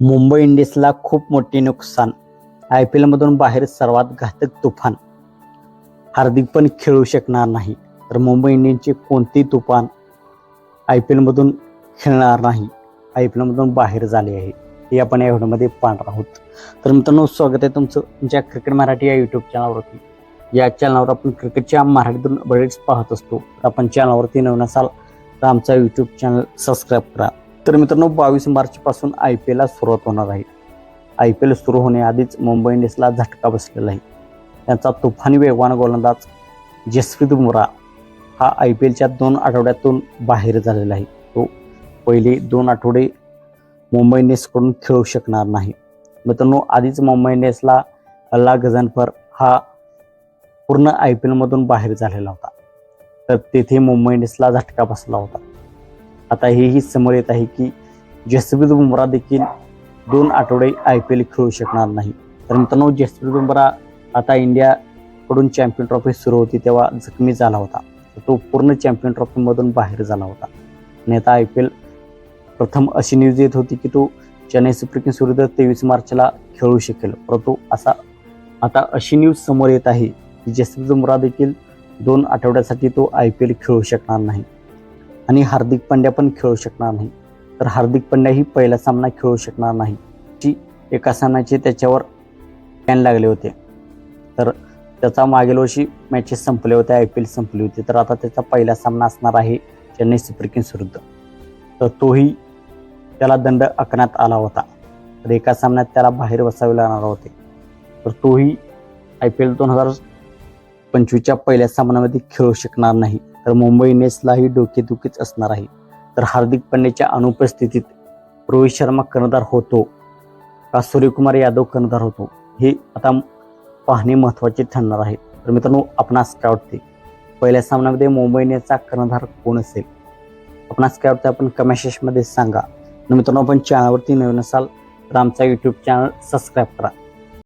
मुंबई इंडियन्सला खूप मोठे नुकसान. आय पी एलमधून बाहेर सर्वात घातक तुफान. हार्दिक पण खेळू शकणार नाही तर मुंबई इंडियन्सचे कोणतेही तुफान आय पी एलमधून खेळणार नाही आय पी एलमधून बाहेर झाले आहे हे आपण या व्हिडिओमध्ये पाहणार आहोत. तर मित्रांनो स्वागत आहे तुमचं तुमच्या क्रिकेट मराठी या यूट्यूब चॅनलवरती या चॅनलवर आपण क्रिकेटच्या मराठीतून अपडेट्स पाहत असतो. तर आपण चॅनलवरती नवीन असाल तर आमचा यूट्यूब चॅनल सबस्क्राईब करा. तर मित्रांनो बावीस मार्चपासून आय पी एलला सुरुवात होणार आहे. आय पी एल सुरू होण्याआधीच मुंबई इंडियन्सला झटका बसलेला आहे. त्यांचा तुफानी वेगवान गोलंदाज जसप्रीत बुमरा हा आय पी एलच्या दोन आठवड्यातून बाहेर झालेला आहे. तो पहिले दोन आठवडे मुंबई इंडियन्सकडून खेळू शकणार नाही. मित्रांनो आधीच मुंबई इंडियन्सला अल्ला गझनफर हा पूर्ण आय पी एलमधून बाहेर झालेला होता. तर तेथे मुंबई इंडियन्सला झटका बसला होता. आता हेही समोर येत आहे की जसप्रीत बुमरा देखील दोन आठवडे आय पी एल खेळू शकणार नाही. तर मित्रांनो जसप्रीत बुमरा आता इंडियाकडून चॅम्पियन ट्रॉफी सुरू होती तेव्हा जखमी झाला होता. तो पूर्ण चॅम्पियन ट्रॉफीमधून बाहेर झाला होता. आणि आता आय पी एल प्रथम अशी न्यूज येत होती की तो चेन्नई सुपर किंग्स विरुद्ध तेवीस मार्चला खेळू शकेल. परंतु असा आता अशी न्यूज समोर येत आहे की जसप्रीत बुमरा देखील दोन आठवड्यासाठी तो आय पी एल खेळू शकणार नाही. आणि हार्दिक पांड्या पण खेळू शकणार नाही. तर हार्दिक पांड्याही पहिला सामना खेळू शकणार नाही. जी एका सामन्याचे त्याच्यावर बॅन लागले होते. तर त्याचा मागील वर्षी मॅचेस संपले होते आय पी एल संपली होती. तर आता त्याचा पहिला सामना असणार आहे चेन्नई सुपर किंग्स विरुद्ध. तर तोही त्याला दंड आखण्यात आला होता. तर एका सामन्यात त्याला बाहेर बसावे लागणार होते. तर तोही आय पी एल दोन हजार पंचवीसच्या पहिल्या सामन्यामध्ये खेळू शकणार नाही. तर मुंबई इंडियन्सलाही डोकेदुखीच असणार आहे. तर हार्दिक पांड्याच्या अनुपस्थितीत रोहित शर्मा कर्णधार होतो का? सूर्यकुमार यादव कर्णधार होतो. हे आता पाहणे महत्त्वाचे ठरणार आहे. तर मित्रांनो आपणास काय वाटते? पहिल्या सामन्यामध्ये मुंबई इंडियन्सचा कर्णधार कोण असेल? आपणास काय वाटतं? आपण कमेंट सेक्शनमध्ये सांगा. मित्रांनो आपण चॅनलवरती नवीन असाल तर आमचा यूट्यूब चॅनल सबस्क्राईब करा.